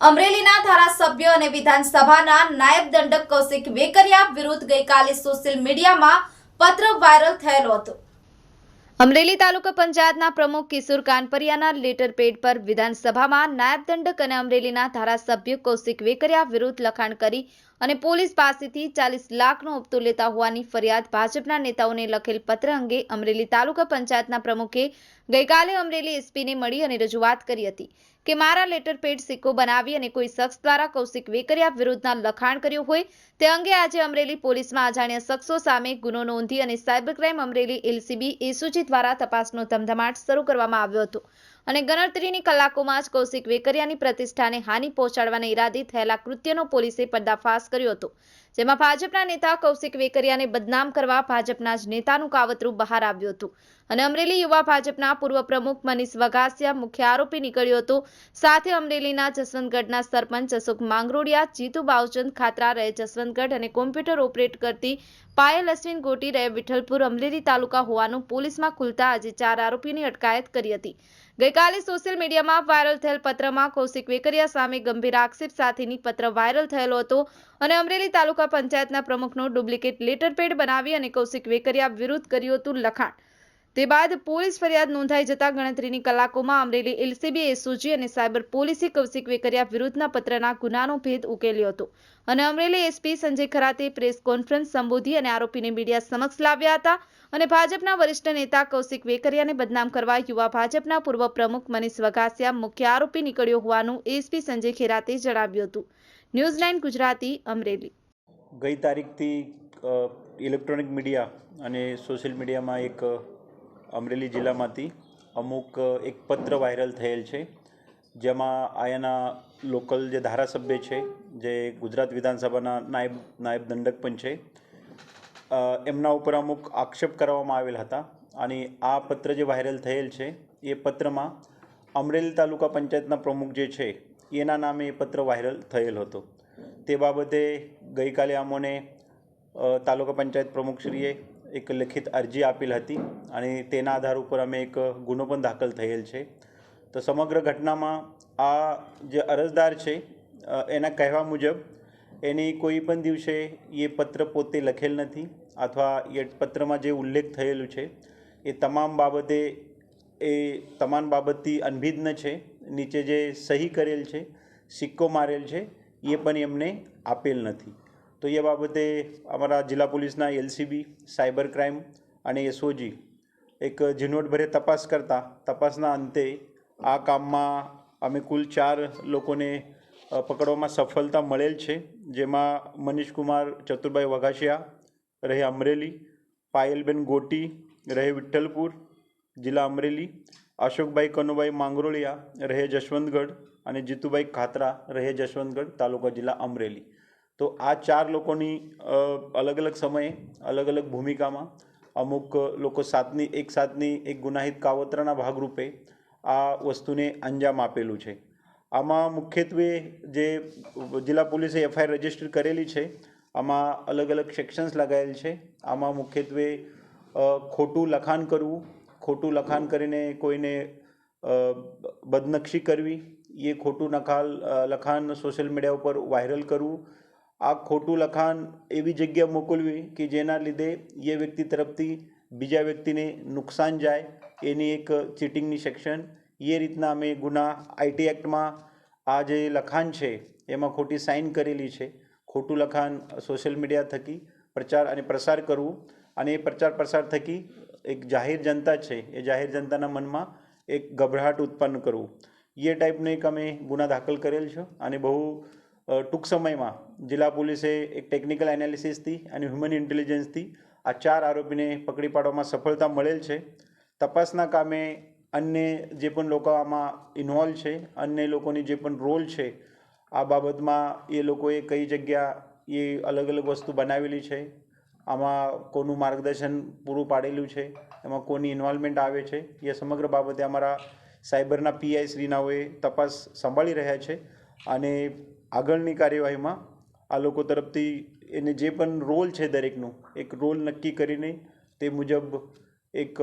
અમરેલીના ધારાસભ્ય અને વિધાનસભાના નાયબ દંડક કૌશિક વેકરિયા વિરુદ્ધ ગઈકાલે સોશિયલ મીડિયામાં પત્ર વાયરલ થયેલો હતો. અમરેલી તાલુકા પંચાયતના પ્રમુખ કિશોર કાનપરિયાના લેટર પેડ પર વિધાનસભામાં નાયબ દંડક અને અમરેલીના ધારાસભ્ય કૌશિક વેકરિયા વિરુદ્ધ લખાણ કરી અને પોલીસ પાસેથી ચાલીસ લાખનો ઉપતો લેતા હોવાની ફરિયાદ ભાજપના નેતાઓને લખેલ પત્ર અંગે અમરેલી તાલુકા પંચાયતના પ્રમુખે ગઈકાલે અમરેલી એસપીને મળી અને રજૂઆત કરી હતી કે મારા લેટર પેડ સિક્કો બનાવી અને કોઈ શખ્સ દ્વારા કૌશિક વેકરિયા વિરુદ્ધના લખાણ કર્યું હોય તે અંગે આજે અમરેલી પોલીસમાં અજાણ્યા શખ્સો સામે ગુનો નોંધી અને cyber crime Amreli LCB SOG દ્વારા તપાસનો ધમધમાટ શરૂ કરવામાં આવ્યો હતો. અને ગણતરીની કલાકોમાં જ કૌશિક વેકરિયાની પ્રતિષ્ઠાને હાનિ પહોંચાડવાના ઈરાદે થયેલા કૃત્યનો પોલીસે પર્દાફાશ કર્યો હતો, જેમાં ભાજપના નેતા કૌશિક વેકરિયાને બદનામ કરવા ભાજપના જ નેતાનું કાવતરું બહાર આવ્યું હતું. અને અમરેલી યુવા ભાજપના પૂર્વ પ્રમુખ મનીષ વઘાસિયા મુખ્ય આરોપી નીકળ્યો હતો. સાથે અમરેલીના જસવંતગઢના સરપંચ અશોક માંગરોડિયા, જીતુ બાવચંદ ખાતરા રહે જસવંતગઢ અને કોમ્પ્યુટર ઓપરેટ કરતી પાયલ અશ્વિન ગોટી રહે વિઠ્ઠલપુર અમરેલી તાલુકા હોવાનું પોલીસમાં ખુલતા આજે ચાર આરોપીની અટકાયત કરી હતી. ગઈકાલે સોશિયલ મીડિયામાં વાયરલ થયેલ પત્રમાં કૌશિક વેકરિયા સામે ગંભીર આક્ષેપ સાથેની પત્ર વાયરલ થયેલો હતો અને અમરેલી તાલુકા પંચાયતના પ્રમુખનો ડુપ્લિકેટ લેટર પેડ બનાવી અને કૌશિક વેકરિયા વિરુદ્ધ કર્યું હતું લખાણ. તે બાદ પોલીસ ફરિયાદ નોંધાઈ જતા ગણતરીની કલાકોમાં અમરેલી એલસીબી, એસઓજી અને સાયબર પોલીસે કૌશિક વેકરિયા વિરુદ્ધના પત્રના ગુનાનો ભેદ ઉકેલ્યો હતો. અને અમરેલી એસપી સંજય ખરાતે પ્રેસ કોન્ફરન્સ સંબોધી અને આરોપીને મીડિયા સમક્ષ લાવ્યા હતા. અને ભાજપના વરિષ્ઠ નેતા કૌશિક વેકરિયાને બદનામ કરવા યુવા ભાજપના પૂર્વ પ્રમુખ મનીષ વઘાસિયા મુખ્ય આરોપી નીકળ્યો હોવાનું એસપી સંજય ખેરાતે જણાવ્યું હતું. News nine Gujarati, Amreli. ગઈ તારીખથી ઇલેક્ટ્રોનિક મીડિયા અને સોશિયલ મીડિયામાં એક અમરેલી જિલ્લામાંથી અમુક, એક પત્ર વાયરલ થયેલ છે, જેમાં અહીંયાના લોકલ જે ધારાસભ્ય છે, જે ગુજરાત વિધાનસભાના નાયબ નાયબ દંડક પણ છે એમના ઉપર અમુક આક્ષેપ કરવામાં આવેલ હતા અને આ પત્ર જે વાયરલ થયેલ છે, એ પત્રમાં અમરેલી તાલુકા પંચાયતના પ્રમુખ જે છે, એના નામે એ પત્ર વાયરલ થયેલ હતો. તે બાબતે ગઈકાલે અમોને તાલુકા પંચાયત પ્રમુખશ્રીએ એક લેખિત અરજી આપેલ હતી અને તેના આધાર ઉપર અમે એક ગુનો પણ દાખલ થયેલ છે. તો સમગ્ર ઘટનામાં આ જે અરજદાર છે એના કહેવા મુજબ એની કોઈ પણ દિવસે એ પત્ર પોતે લખેલ નથી અથવા એ પત્રમાં જે ઉલ્લેખ થયેલું છે, એ તમામ બાબતે એ તમામ બાબતથી અનભિજ્ઞ છે, નીચે જે સહી કરેલ છે, સિક્કો મારેલ છે, એ પણ એમને આપેલ નથી. તો એ બાબતે અમારા જિલ્લા પોલીસના એલસીબી, સાયબર ક્રાઇમ અને એસઓજી એક ઝીણવટભરે તપાસ કરતા, તપાસના અંતે આ કામમાં અમે કુલ ચાર લોકોને પકડવામાં સફળતા મળેલ છે. જેમાં મનીષકુમાર ચતુરભાઈ વઘાસિયા, રહે અમરેલી, પાયલબેન ગોટી, રહે વિઠ્ઠલપુર, જિલ્લા અમરેલી, અશોકભાઈ કનુભાઈ માંગરોળિયા, રહે જશવંતગઢ અને જીતુભાઈ ખાતરા, રહે જશવંતગઢ તાલુકા જિલ્લા અમરેલી. તો આ ચાર લોકોની અલગ અલગ સમયે અલગ અલગ ભૂમિકામાં અમુક લોકો સાથની એક સાથની એક ગુનાહિત કાવતરાના ભાગરૂપે આ વસ્તુને અંજામ આપેલું છે. આમાં મુખ્યત્વે જે જિલ્લા પોલીસે એફઆઈઆર રજિસ્ટર કરેલી છે, આમાં અલગ અલગ સેક્શન્સ લગાવેલ છે. આમાં મુખ્યત્વે ખોટું લખાણ કરવું, ખોટું લખાણ કરીને કોઈને બદનક્ષી કરવી, એ ખોટું નખાલ લખાણ સોશિયલ મીડિયા ઉપર વાયરલ કરવું આ ખોટું લખાણ એવી જગ્યા મોકલવી કે જેના લીધે એ વ્યક્તિ તરફથી બીજા વ્યક્તિને નુકસાન જાય, એની એક ચીટિંગની સેક્શન એ રીતના અમે ગુના આઈટી એક્ટમાં આ જે લખાણ છે, એમાં ખોટી સાઇન કરેલી છે. ખોટું લખાણ સોશિયલ મીડિયા થકી પ્રચાર અને પ્રસાર કરવું અને એ પ્રચાર પ્રસાર થકી એક જાહેર જનતા છે, એ જાહેર જનતાના મનમાં એક ગભરાટ ઉત્પન્ન કરવું. એ ટાઈપનો એક અમે ગુના દાખલ કરેલ છે અને બહુ ટૂંક સમયમાં જિલ્લા પોલીસે એક ટેકનિકલ એનાલિસિસથી અને હ્યુમન ઇન્ટેલિજન્સથી આ ચાર આરોપીને પકડી પાડવામાં સફળતા મળેલ છે. તપાસના કામે અન્ય જે પણ લોકો આમાં ઇન્વોલ્વ છે, અન્ય લોકોની જે પણ રોલ છે, આ બાબતમાં એ લોકોએ કઈ જગ્યા એ અલગ અલગ વસ્તુ બનાવેલી છે, આમાં કોનું માર્ગદર્શન પૂરું પાડેલું છે, એમાં કોની ઇન્વોલ્વમેન્ટ આવે છે, એ સમગ્ર બાબતે અમારા સાયબરના પીઆઈ શ્રીનાઓએ તપાસ સંભાળી રહ્યા છે અને આગળની કાર્યવાહીમાં આ લોકો તરફથી એને જે પણ રોલ છે દરેકનો, એક રોલ નક્કી કરીને તે મુજબ એક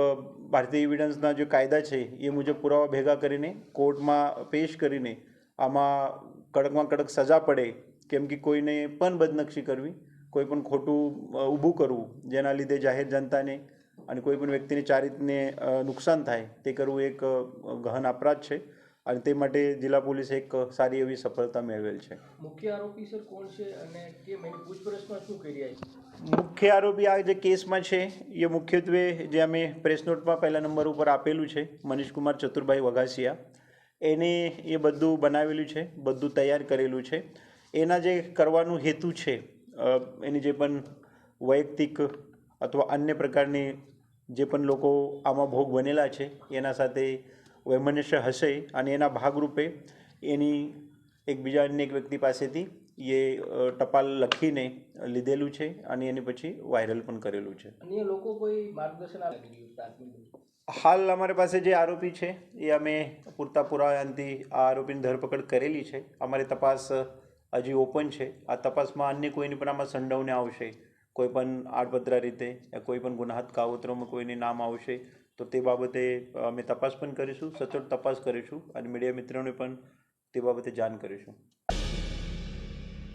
ભારતીય એવિડન્સના જે કાયદા છે, એ મુજબ પુરાવા ભેગા કરીને કોર્ટમાં પેશ કરીને આમાં કડકમાં કડક સજા પડે, કેમ કે કોઈને પણ બદનક્ષી કરવી, કોઈ પણ ખોટું ઊભું કરવું, જેના લીધે જાહેર જનતાને અને કોઈ પણ વ્યક્તિને ચારિત્રને નુકસાન થાય, તે કરવું એક ગહન અપરાધ છે. અને તે માટે જિલ્લા પોલીસે એક સારી એવી સફળતા મેળવેલ છે. મુખ્ય આરોપી સર કોણ છે અને કેમ એની પૂછપરછમાં શું કરી છે? મુખ્ય આરોપી આ જે કેસમાં છે એ મુખ્યત્વે જે અમે પ્રેસ નોટમાં પહેલા નંબર ઉપર આપેલું છે મનીષકુમાર ચતુરભાઈ વઘાસિયા. એને એ બધું બનાવેલું છે બધું તૈયાર કરેલું છે. એના જે કરવાનું હેતુ છે એની જે પણ વૈયક્તિક અથવા અન્ય પ્રકારની જે પણ લોકો આમાં ભોગ બનેલા છે એના સાથે વૈમનસ્ય હશે અને એના ભાગરૂપે એની એકબીજા અન્ય એક વ્યક્તિ પાસેથી એ ટપાલ લખીને લીધેલું છે અને એની પછી વાયરલ પણ કરેલું છે. અન્ય લોકો કોઈ માર્ગદર્શન હાલ અમારી પાસે જે આરોપી છે એ અમે પૂરતા પુરાવાથી આ આરોપીની ધરપકડ કરેલી છે. અમારી તપાસ હજી ઓપન છે. આ તપાસમાં અન્ય કોઈની પણ આમાં સંડવને આવશે કોઈ પણ આડપત્રા રીતે કોઈ પણ ગુનાહત કાવતરોમાં કોઈને નામ આવશે તો તે બાબતે અમે તપાસ પણ કરીશું, સચોટ તપાસ કરીશું અને મીડિયા મિત્રોને પણ તે બાબતે જાણ કરીશું.